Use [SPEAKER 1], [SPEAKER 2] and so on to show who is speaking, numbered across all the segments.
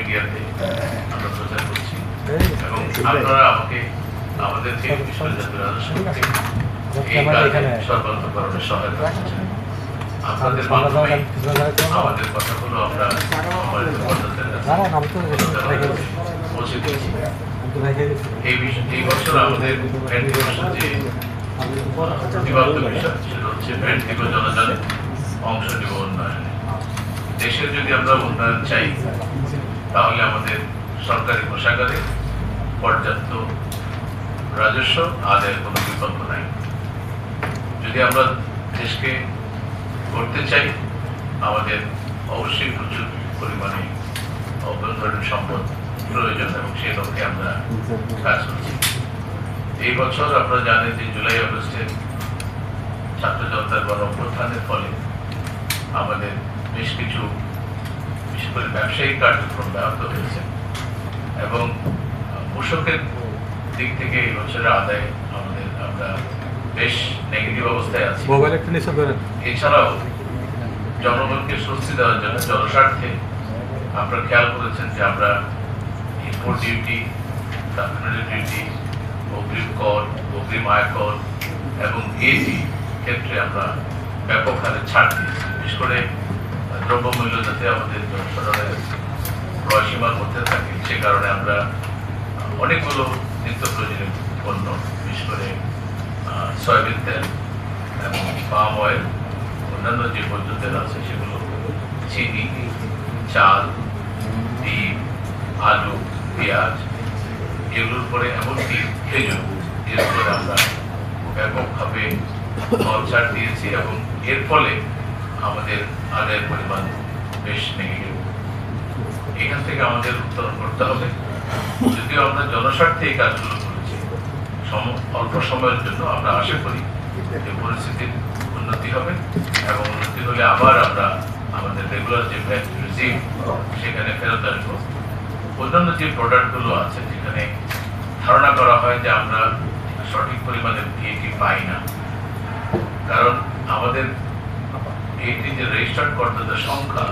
[SPEAKER 1] মিডিয়াতে আমরা প্রচার করছি এবং আপনারা আমাকে আমাদের যে বিষয় জাতীয় রাজস্ব থেকে এই কাজে সর্বান্তকরণে সহায়তা করছেন আপনাদের মাধ্যমে আমাদের কথাগুলো আমরা আমাদের পৌঁছে দিচ্ছি এই এই বছর আমাদের যে বিষয় সেটা হচ্ছে ভ্যান দিবস জনজানে অংশ নিব উন্নয়নে দেশের যদি আমরা উন্নয়ন চাই তাহলে আমাদের সরকারি কোষাগারে পর্যাপ্ত রাজস্ব, আদায়ের কোনো বিকল্প নাই। যদি আমরা দেশকে করতে চাই, আমাদের অবশ্যই প্রচুর পরিমাণে অভ্যন্তরীণ সম্পদ প্রয়োজন এবং সেই লক্ষ্যে আমরা কাজ করছি। এই বছর আপনারা জানেন যে জুলাই আগস্টের ছাত্র জনতার গণ অভ্যুত্থানের ফলে আমাদের বেশ কিছু বিশেষ করে ব্যবসায়িক কার্যক্রম ব্যাহত হয়েছে। এবং মূসকের দিক থেকে এই বছরের আদায় আমাদের আমরা বেশ নেগেটিভ অবস্থায় আছি। এছাড়াও জনগণকে স্বস্তি দেওয়ার জন্য জনস্বার্থে আপনারা খেয়াল করেছেন যে আমরা ইম্পোর্ট ডিউটি সাপ্লিমেন্টারি ডিউটি অগ্রিম কর অগ্রিম আয় কর এবং এটি ক্ষেত্রে আমরা ব্যাপক হারে ছাড় দিয়েছি। বিশেষ করে দ্রব্যমূল্য যাতে আমাদের জনসাধারণের ক্রয় সীমার মধ্যে থাকে, সে কারণে আমরা অনেকগুলো নিত্য প্রয়োজনীয় পণ্য, বিশেষ করে সয়াবিন তেল এবং পাম অয়েল, অন্যান্য যে ভোজ্য তেল আছে সেগুলো চিনি, চাল, ডিম, আলু, পেঁয়াজ, এগুলোর পরে এমনকি খেজুর, এর উপরে আমরা ব্যাপকভাবে ছাড় দিয়েছি এবং এর ফলে আমাদের আদায়ের পরিমাণ বেশ নেগেটিভ এখান থেকে আমাদের উত্তরণ করতে হবে। যদিও আমরা জনস্বার্থে এই কাজগুলো করেছি অল্প সময়ের জন্য আমরা আশা করি যে পরিস্থিতির উন্নতি হবে এবং উন্নতি হলে আবার আমরা আমাদের রেগুলার যে ভ্যাট রিজিম সেখানে ফেরত আসব। অন্যান্য যে প্রোডাক্টগুলো আছে, যেখানে ধারণা করা হয় যে আমরা সঠিক পরিমাণে ভিএটি পাই না, কারণ আমাদের ভিএটি যে রেজিস্টার্ড কর্তাদের সংখ্যা,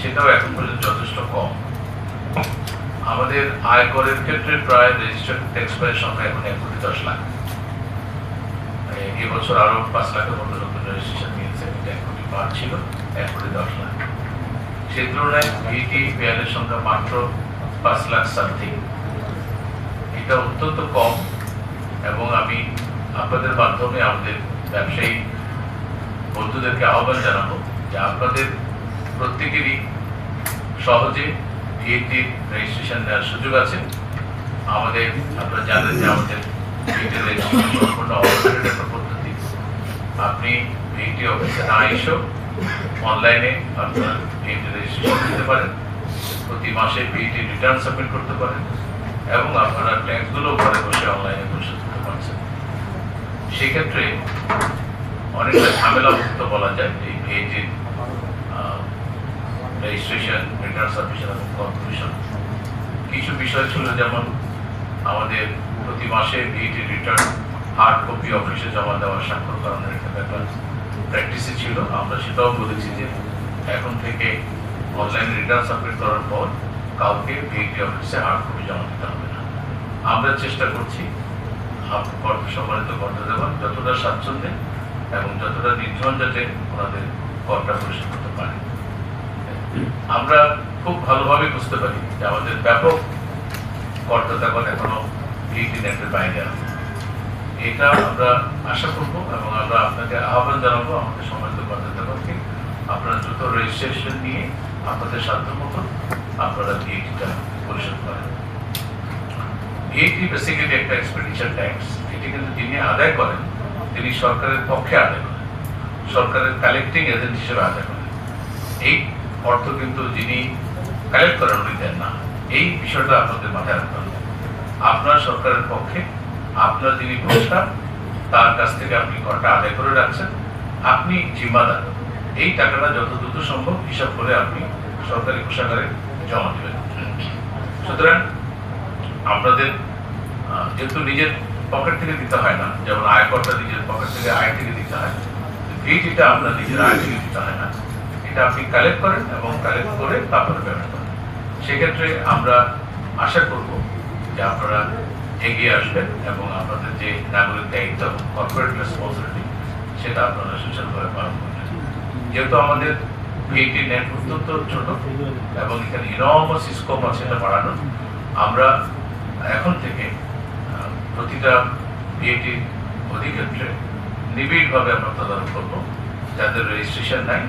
[SPEAKER 1] সেটাও এখন পর্যন্ত যথেষ্ট কম। আমাদের আয়করের ক্ষেত্রে প্রায় রেজিস্টার্ড ট্যাক্স সংখ্যা এখন এক কোটি দশ লাখ। এবছর আরও পাঁচ লাখের মতো নতুন রেজিস্ট্রেশন নিয়েছে এক কোটি পার ছিল, এক কোটি দশ লাখ। সেই তুলনায় ভিটি পেয়ারের সংখ্যা মাত্র পাঁচ লাখ সামথিং এটা অত্যন্ত কম, এবং আমি আপনাদের মাধ্যমে আমাদের ব্যবসায়ী বন্ধুদেরকে আহ্বান জানাব যে আপনাদের প্রত্যেকেরই সহজে ভিএটির রেজিস্ট্রেশন দেওয়ার সুযোগ আছে। আমাদের, আপনারা জানেন যে আমাদের ভিএটি রেজিস্ট্রেশন সম্পূর্ণ একটা পদ্ধতি। আপনি ভিএটি অফিসে না এসেও অনলাইনে আপনার ভিএটি রেজিস্ট্রেশন দিতে পারেন। প্রতি মাসে ভিএটি রিটার্ন সাবমিট করতে পারেন এবং আপনারা ট্যাক্সগুলো ঘরে বসে অনলাইনে পরিশোধ করতে পারছেন। সেক্ষেত্রে অনেকটা ঝামেলা মুক্ত বলা যায়। এই ভিএটির রেজিস্ট্রেশন রিটার্ন সাবমিশন এবং কিছু বিষয় ছিল যেমন আমাদের প্রতি মাসে ভিএটি রিটার্ন হার্ড কপি অফিসে জমা দেওয়া স্বাক্ষর করানোর একটা ব্যাপার প্র্যাকটিসে ছিল। আমরা সেটাও বলেছি যে এখন থেকে অনলাইন রিটার্ন সাবমিট করার পর কাউকে ভিএটি অফিসে হার্ড কপি জমা দিতে হবে না। আমরা চেষ্টা করছি, আপ- কর্ম সম্মানিত কর্তাদেবন যতটা স্বাচ্ছন্দ্যে এবং যতটা নির্জন যাতে ওনাদের করটা পরিশোধ করতে পারে। আমরা খুব ভালোভাবে বুঝতে পারি যে আমাদের ব্যাপক করদাতাগণ এখনও ভিটি নেটের বাইরে আছে। এটা আমরা আশা করব এবং আমরা আপনাকে আহ্বান জানাব আমাদের সম্মানিত করদাতাগণকে আপনারা দ্রুত রেজিস্ট্রেশন নিয়ে আপনাদের সাধ্য মতো আপনারা ভিটিটা পরিশোধ করেন। ভিটি বেসিক্যালি একটা এক্সপেন্ডিচার ট্যাক্স এটি কিন্তু যিনি আদায় করেন তিনি সরকারের পক্ষে আদায় করেন। সরকারের কালেক্টিং এজেন্ট হিসেবে আদায় করেন। এই অর্থ কিন্তু যিনি কালেক্ট করেন উনি দেন না। এই বিষয়টা আপনাদের মাথায় রাখতে হবে। আপনার সরকারের পক্ষে, আপনার যিনি ভোক্তা, তার কাছ থেকে আপনি করটা আদায় করে রাখছেন। আপনি জিম্মাদার। এই টাকাটা যত দ্রুত সম্ভব হিসাব করে আপনি সরকারি কোষাগারে জমা দেবেন। সুতরাং আপনাদের যেহেতু নিজের পকেট থেকে দিতে হয় না, যেমন আয়করটা নিজের পকেট থেকে আয় থেকে দিতে হয়। ভিটিটা আপনার নিজের আয় থেকে দিতে হয় না, এটা আপনি কালেক্ট করেন এবং কালেক্ট করে তারপরে পেমেন্ট করেন। সেক্ষেত্রে আমরা আশা করব যে আপনারা এগিয়ে আসবেন এবং আপনাদের যে নাগরিক দায়িত্ব কর্পোরেট রেসপন্সিবিলিটি সেটা আপনারা সুচারুভাবে পালন করবেন। যেহেতু আমাদের ভিএটি নেট অত্যন্ত ছোট এবং এখানে ইনর্মাস স্কোপ আছে এটা বাড়ানোর, আমরা এখন থেকে প্রতিটা ভিএটির অধিক্ষেত্রে নিবিড়ভাবে আমরা তদারক করব। যাদের রেজিস্ট্রেশন নাই,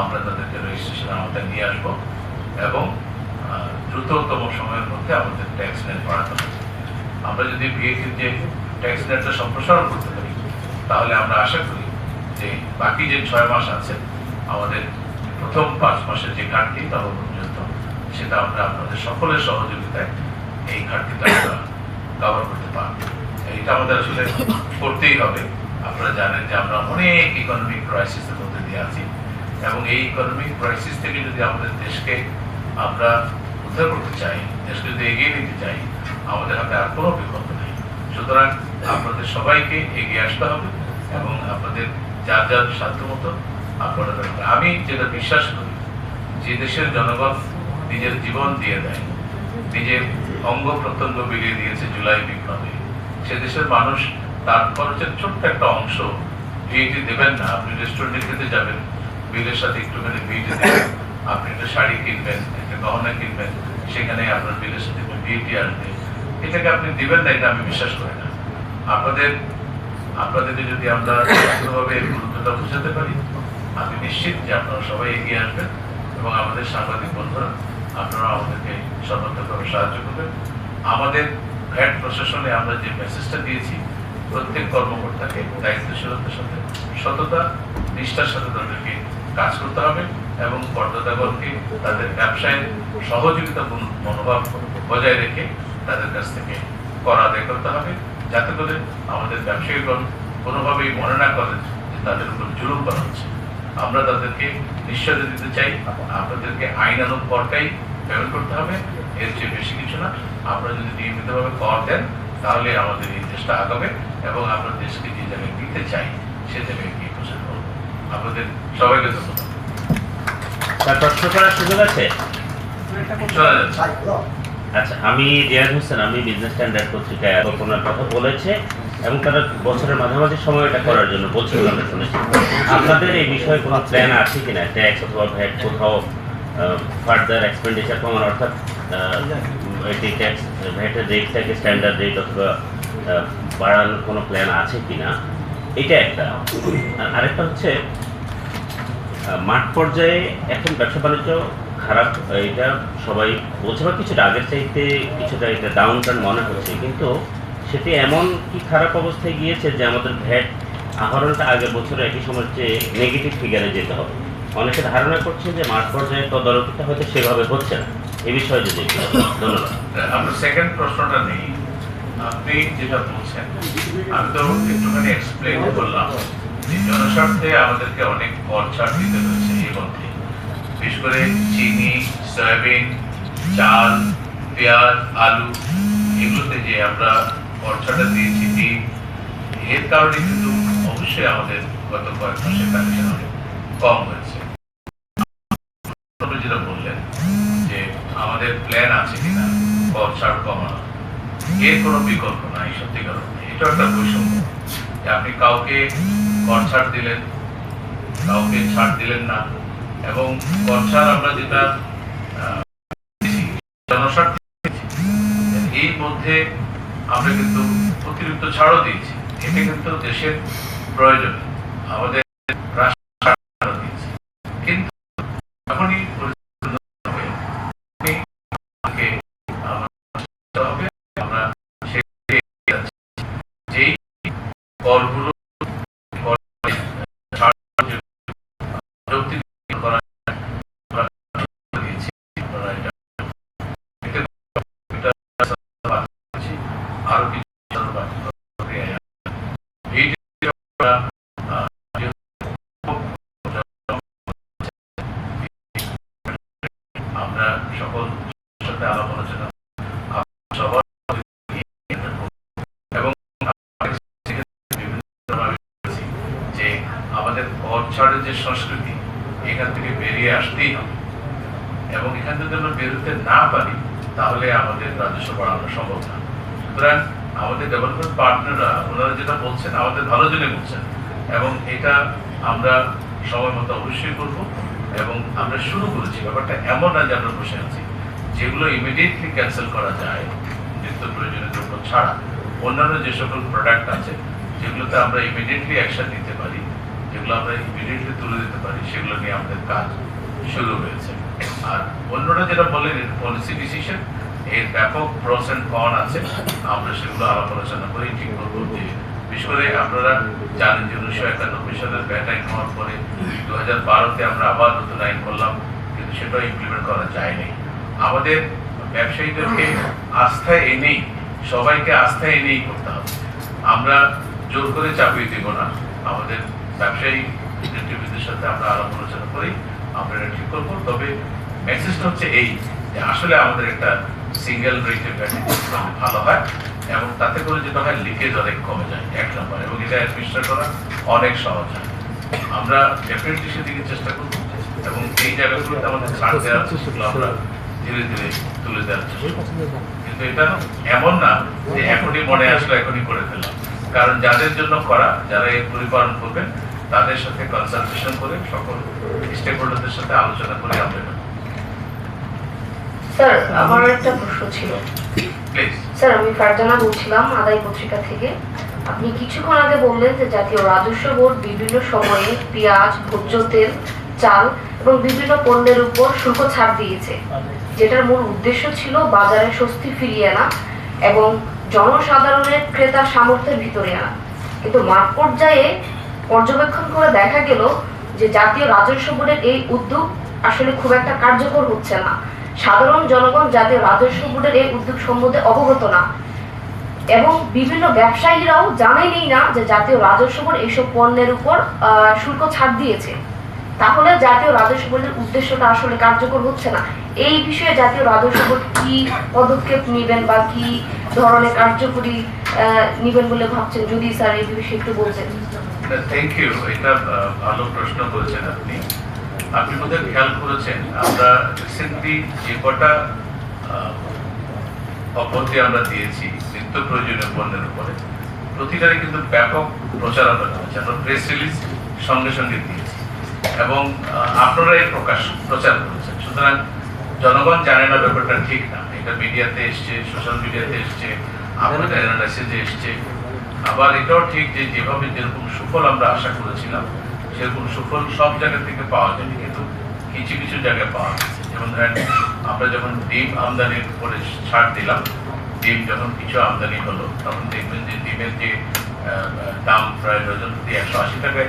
[SPEAKER 1] আমরা তাদেরকে রেজিস্ট্রেশন আমাদের নিয়ে আসব এবং দ্রুততম সময়ের মধ্যে আমাদের ট্যাক্স নেট বাড়াতে হবে। আমরা যদি ভিএটির যে ট্যাক্স নেটটা সম্প্রসারণ করতে পারি, তাহলে আমরা আশা করি যে বাকি যে ছয় মাস আছে, আমাদের প্রথম পাঁচ মাসের যে ঘাটতি তখন পর্যন্ত সেটা আমরা আপনাদের সকলের সহযোগিতায় এই ঘাটতিটা আমরা কভার করতে পারব এইটা আমাদের আসলে করতেই হবে। আপনারা জানেন যে আমরা অনেক ইকোনমিক ক্রাইসিসের মধ্যে দিয়ে আছি। এবং এই ইকোনমিক ক্রাইসিস থেকে যদি আমাদের দেশকে আমরা উদ্ধার করতে চাই, দেশকে যদি এগিয়ে নিতে চাই, আমাদের হাতে আর কোনো বিকল্প নেই। সুতরাং আপনাদের সবাইকে এগিয়ে আসতে হবে এবং আপনাদের যার যার সাধ্য মতো আপনারা আমি যেটা বিশ্বাস করি, যে দেশের জনগণ নিজের জীবন দিয়ে দেয়, নিজের অঙ্গ প্রত্যঙ্গ বিলিয়ে দিয়েছে জুলাই বিপ্লবে। সে দেশের মানুষ তার খরচের ছোট্ট একটা অংশ ভিএটি দেবেন না, আপনি রেস্টুরেন্টে খেতে যাবেন, বিলের সাথে একটুখানি ভিএটি দেবেন, আপনি একটা শাড়ি কিনবেন, একটা গহনা কিনবেন সেখানে আপনার বিলের সাথে একটু ভিএটি আসবে। এটাকে আপনি দিবেন না, এটা আমি বিশ্বাস করি না। আপনাদের, আপনাদেরকে যদি আমরা এর গুরুত্বটা বুঝাতে পারি, আমি নিশ্চিত যে আপনারা সবাই এগিয়ে আসবেন এবং আমাদের সাংবাদিক বন্ধুরা আপনারা আমাদেরকে সর্বাত্মকভাবে সাহায্য করবেন। আমাদের ভ্যাট প্রশাসনে আমরা যে মেসেজটা দিয়েছি, প্রত্যেক কর্মকর্তাকে দায়িত্বশীলতার সাথে সততা, নিষ্ঠার সাথে তাদেরকে কাজ করতে হবে এবং করদাতাগণকে তাদের ব্যবসায় সহযোগিতা মনোভাব বজায় রেখে তাদের কাছ থেকে কর আদায় করতে হবে। যাতে করে আমাদের ব্যবসায়ীগণ কোনোভাবেই মনে না করেন যে তাদের উপর জুলুম করা হচ্ছে। আমরা তাদেরকে নিশ্চয়তা দিতে চাই। আপনাদেরকে আইনানুগ করটাই পেমেন্ট করতে হবে এর চেয়ে বেশি কিছু না। আপনারা যদি নিয়মিতভাবে কর দেন তাহলে আমাদের এই দেশটা আগাবে এবং আমরা দেশকে যে জায়গায় নিতে চাই সে জায়গায় গিয়ে পারব। আপনাদের সবাইকে ধন্যবাদ।
[SPEAKER 2] প্রশ্ন করার সুযোগ আছে? আচ্ছা আমি রিয়াজ হোসেন আমি বিজনেস স্ট্যান্ডার্ড পত্রিকায় কল্পনার কথা বলেছে এবং তারা বছরের মাঝামাঝি সময় এটা করার জন্য বলছিল আমরা শুনেছি। আপনাদের এই বিষয়ে কোনো প্ল্যান আছে কিনা? ট্যাক্স অথবা ভ্যাট কোথাও ফার্দার এক্সপেন্ডিচার কমানো অর্থাৎ এটি ট্যাক্স ভ্যাটের রেটটাকে স্ট্যান্ডার্ড রেট অথবা আহ, বাড়ানোর কোনো প্ল্যান আছে কিনা? এটা একটা। আর আরেকটা হচ্ছে মাঠ পর্যায়ে এখন ব্যবসা বাণিজ্য খারাপ এটা সবাই বলছে বা কিছুটা আগের চাইতে কিছুটা এটা ডাউন টার্ন মনে হচ্ছে কিন্তু সেটি এমন কি খারাপ অবস্থায় গিয়েছে যে আমাদের ভ্যাট আহরণটা আগের বছরে একই সময়ের চেয়ে নেগেটিভ ফিগারে যেতে হবে? অনেকে ধারণা করছে যে মাঠ পর্যায়ে তদারকিটা হয়তো সেভাবে হচ্ছে না। এ বিষয়ে যদি ধন্যবাদ।
[SPEAKER 1] আপনার সেকেন্ড প্রশ্নটা নেই। আপনি যেটা বলছেন, আমি তো একটুখানি এক্সপ্লেন করলাম। জনস্বার্থে আমাদেরকে অনেক কর ছাড় দিতে হয়েছে এর মধ্যে। বিশেষ করে চিনি, সয়াবিন, চাল, পেঁয়াজ, আলু, এগুলোতে যে আমরা কর ছাড়টা দিয়েছি এর কারণে কিন্তু অবশ্যই আমাদের গত কয়েক মাসের কালেকশন অনেক কম হয়েছে। যেটা বললেন, যে আমাদের প্ল্যান আছে কিনা কর ছাড় কমানো, এর কোনো বিকল্প নাই একটা বৈষম্য, যে আপনি কাউকে কর ছাড় দিলেন, কাউকে ছাড় দিলেন না, এবং কর ছাড় আমরা যেটা এই মধ্যে আমরা কিন্তু অতিরিক্ত ছাড়ও দিয়েছি। এটা কিন্তু দেশের প্রয়োজন, আমাদের রাষ্ট্র ছাড়ও দিয়েছি কিন্তু যখনই পরিস্থিতি উন্নত হবে, আপনি আমাকে আমার বুঝতে হবে, আমরা সেদিকে এগিয়ে যাচ্ছি। যেই করগুলো কর ছাড় যে যৌক্তিক করা আমরা দিয়েছি, আপনারা এটা এতে এটা বাড়ছে, আরও কিছু বাড়ছে, প্রক্রিয়ায় আছে। এই যে আমরা, আহ, আমরা সকল সাথে আলাপ আলোচনা আপনারা সবার নিয়ে থাকব। এবং আমাদের সেক্ষেত্রে বিভিন্নভাবে বলেছি যে আমাদের যে সংস্কৃতি, এখান থেকে বেরিয়ে আসতেই হবে। এবং এখান থেকে আমরা বেরোতে না পারি, তাহলে আমাদের রাজস্ব বাড়ানো সম্ভব না। সুতরাং আমাদের ডেভেলপমেন্ট পার্টনাররা ওনারা যেটা বলছেন, আমাদের ভালো জন্য বলছেন। এবং এটা আমরা সময় মতো অবশ্যই করব এবং আমরা শুরু করেছি। ব্যাপারটা এমন না যে আমরা বসে আছি। যেগুলো ইমিডিয়েটলি ক্যান্সেল করা যায়, নিত্য প্রয়োজনীয় দ্রব্য ছাড়া, অন্যান্য যে সকল প্রোডাক্ট আছে, যেগুলোতে আমরা ইমিডিয়েটলি অ্যাকশন নিতে যেগুলো আমরা ইমিডিয়েটলি তুলে দিতে পারি, সেগুলো নিয়ে আমাদের কাজ শুরু হয়েছে। আর অন্যরা যেটা বলেন পলিসি ডিসিশন এর ব্যাপক প্রস এন্ড কন আছে। আমরা সেগুলো আলাপ আলোচনা করেই ঠিক করব যে, বিশেষ করে আপনারা জানেন যে উনিশশো একানব্বই সালের ব্যাট আইন হওয়ার পরে দু হাজার বারোতে আমরা আবার নতুন আইন করলাম, কিন্তু সেটাও ইমপ্লিমেন্ট করা যায়নি। আমাদের ব্যবসায়ীদেরকে আস্থায় এনেই, সবাইকে আস্থায় এনেই করতে হবে। আমরা জোর করে চাপিয়ে দেব না। আমাদের ব্যবসায়ী নেতৃবৃন্দের সাথে আমরা আলাপ আলোচনা করি, আমরা এটা ঠিক করব। তবে মেসেজটা হচ্ছে এই যে আসলে আমাদের একটা সিঙ্গেল রেটের ব্যাটারি ভালো হয় এবং তাতে করে যেটা হয় লিকেজ অনেক কমে যায়, এক নম্বর এবং এটা অ্যাডমিনিস্ট্রেট করা অনেক সহজ হয়। আমরা ডেফিনেটলি সেদিকে চেষ্টা করব। এবং এই জায়গাগুলোতে আমাদের ছাড় দেওয়া আছে আমরা ধীরে ধীরে তুলে চেষ্টা কিন্তু এটা এমন না যে এখনই মনে আসলো, এখনই করে ফেললাম। কারণ যাদের জন্য করা যারা এই পরিপালন করবেন তাদের সাথে কনসালটেশন করে সকল স্টেক হোল্ডারদের সাথে আলোচনা করে আমরা
[SPEAKER 3] স্যার আমার একটা প্রশ্ন ছিল। স্যার আমি ফারজানা বলছিলাম আদায় পত্রিকা থেকে। আপনি কিছুক্ষণ আগে বললেন যে জাতীয় রাজস্ব বোর্ড বিভিন্ন সময়ে পেঁয়াজ ভোজ্য তেল চাল এবং বিভিন্ন পণ্যের উপর শুল্ক ছাড় দিয়েছে যেটার মূল উদ্দেশ্য ছিল বাজারে স্বস্তি ফিরিয়ে আনা এবং জনসাধারণের ক্রেতার সামর্থ্যের ভিতরে আনা। কিন্তু মাঠ পর্যায়ে পর্যবেক্ষণ করে দেখা গেল যে জাতীয় রাজস্ব বোর্ডের এই উদ্যোগ আসলে খুব একটা কার্যকর হচ্ছে না। সাধারণ জনগণ জাতীয় রাজস্ব বোর্ডের এই উদ্যোগ সম্বন্ধে অবগত না। এবং বিভিন্ন ব্যবসায়ীরাও জানেনই না যে জাতীয় রাজস্ব বোর্ড এইসব পণ্যের উপর শুল্ক ছাড় দিয়েছে। তাহলে জাতীয় রাজস্ব বোর্ডের উদ্দেশ্যটা আসলে কার্যকর হচ্ছে না। এই বিষয়ে জাতীয় রাজস্ব বোর্ড কি পদক্ষেপ নেবেন বা কি ধরনের কার্যকরী নেবেন বলে ভাবছেন? যদি স্যার এই বিষয়ে একটু বলতেন।
[SPEAKER 1] থ্যাংক ইউ এটা ভালো প্রশ্ন করেছেন আপনি। আপনি বোধহয় খেয়াল করেছেন, আমরা রিসেন্টলি যে কটা অব্যাহতি আমরা দিয়েছি, নিত্য প্রয়োজনীয় পণ্যের উপরে, প্রতিটারই কিন্তু ব্যাপক প্রচারণা হয়েছে আমরা প্রেস রিলিজ সঙ্গে সঙ্গে দিয়েছি। এবং আহ, আপনারা এই প্রকাশ প্রচার করেছেন। সুতরাং জনগণ জানে না ব্যাপারটা ঠিক না। এটা মিডিয়াতে এসছে সোশ্যাল মিডিয়াতে এসছে আপনাদের এসছে। আবার এটাও ঠিক যে যেভাবে যেরকম সুফল আমরা আশা করেছিলাম সেরকম সুফল সব জায়গা থেকে পাওয়া যায়নি কিন্তু কিছু কিছু জায়গায় পাওয়া গেছে। যেমন ধরেন আমরা যখন ডিম আমদানির উপরে ছাড় দিলাম ডিম যখন কিছু আমদানি হলো তখন দেখবেন যে ডিমের যে দাম প্রায় ডজন প্রতি একশো আশি টাকায়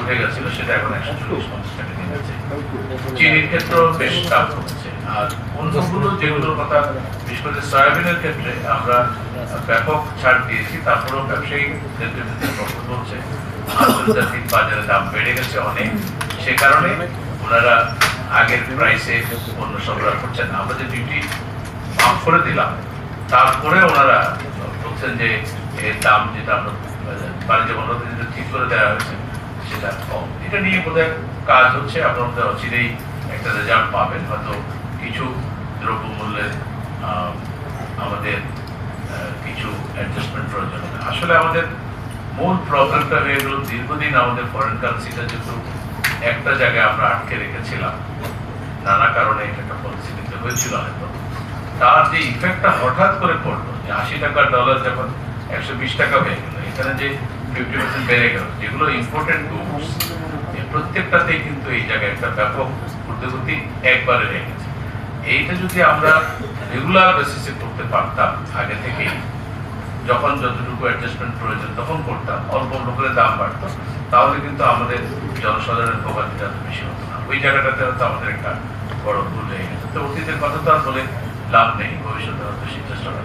[SPEAKER 1] উঠে গেছিল সেটা এখন একশো চল্লিশ পঞ্চাশ টাকা দিয়ে চিনির ক্ষেত্রেও বেশ দাম কমেছে আর অন্যগুলো যেগুলোর কথা বিশেষ করে সয়াবিনের ক্ষেত্রে আমরা ব্যাপক ছাড় দিয়েছি তারপরেও ব্যবসায়ীদের পক্ষ বলছে আন্তর্জাতিক বাজারে দাম বেড়ে গেছে অনেক সে কারণে ওনারা আগের প্রাইসে পণ্য সরবরাহ করছেন আমরা যে ডিউটি মাফ করে দিলাম তারপরে ওনারা বলছেন যে এর দাম যেটা আমরা বাণিজ্য যেটা ঠিক করে দেওয়া হয়েছে, সেটা কম। এটা নিয়ে কাজ হচ্ছে অচিরেই একটা রেজাল্ট পাবেন। হয়তো কিছু দ্রব্যমূল্যের আমাদের কিছু অ্যাডজাস্টমেন্ট প্রয়োজন আসলে আমাদের মূল প্রবলেমটা হয়ে গেল, দীর্ঘদিন আমাদের ফরেন কারেন্সিটা যেহেতু একটা জায়গায় আমরা আটকে রেখেছিলাম, নানা কারণে এটা একটা পলিসি নিতে হয়েছিল হয়তো। তার যে ইফেক্টটা হঠাৎ করে পড়ল, যে আশি টাকার ডলার যখন একশো বিশ টাকা হয়ে গেল, এখানে যে ফিফটি পার্সেন্ট বেড়ে গেল যেগুলো ইম্পর্টেন্ট গুডস প্রত্যেকটাতেই কিন্তু এই জায়গায় একটা ব্যাপক ঊর্ধ্বগতি একবারে রেখেছে এইটা যদি আমরা রেগুলার বেসিসে করতে পারতাম আগে থেকেই, যখন যতটুকু অ্যাডজাস্টমেন্ট প্রয়োজন তখন করতাম, অল্প অল্প করে দাম বাড়তো, তাহলে কিন্তু আমাদের জনসাধারণের ভোগান্তিটা বেশি হতো না ওই জায়গাটাতে হয়তো আমাদের একটা বড় ভুল হয়ে গেছে তো অতীতের কথা তো আর বলে লাভ নেই, ভবিষ্যতে হয়তো সেই চেষ্টাটা।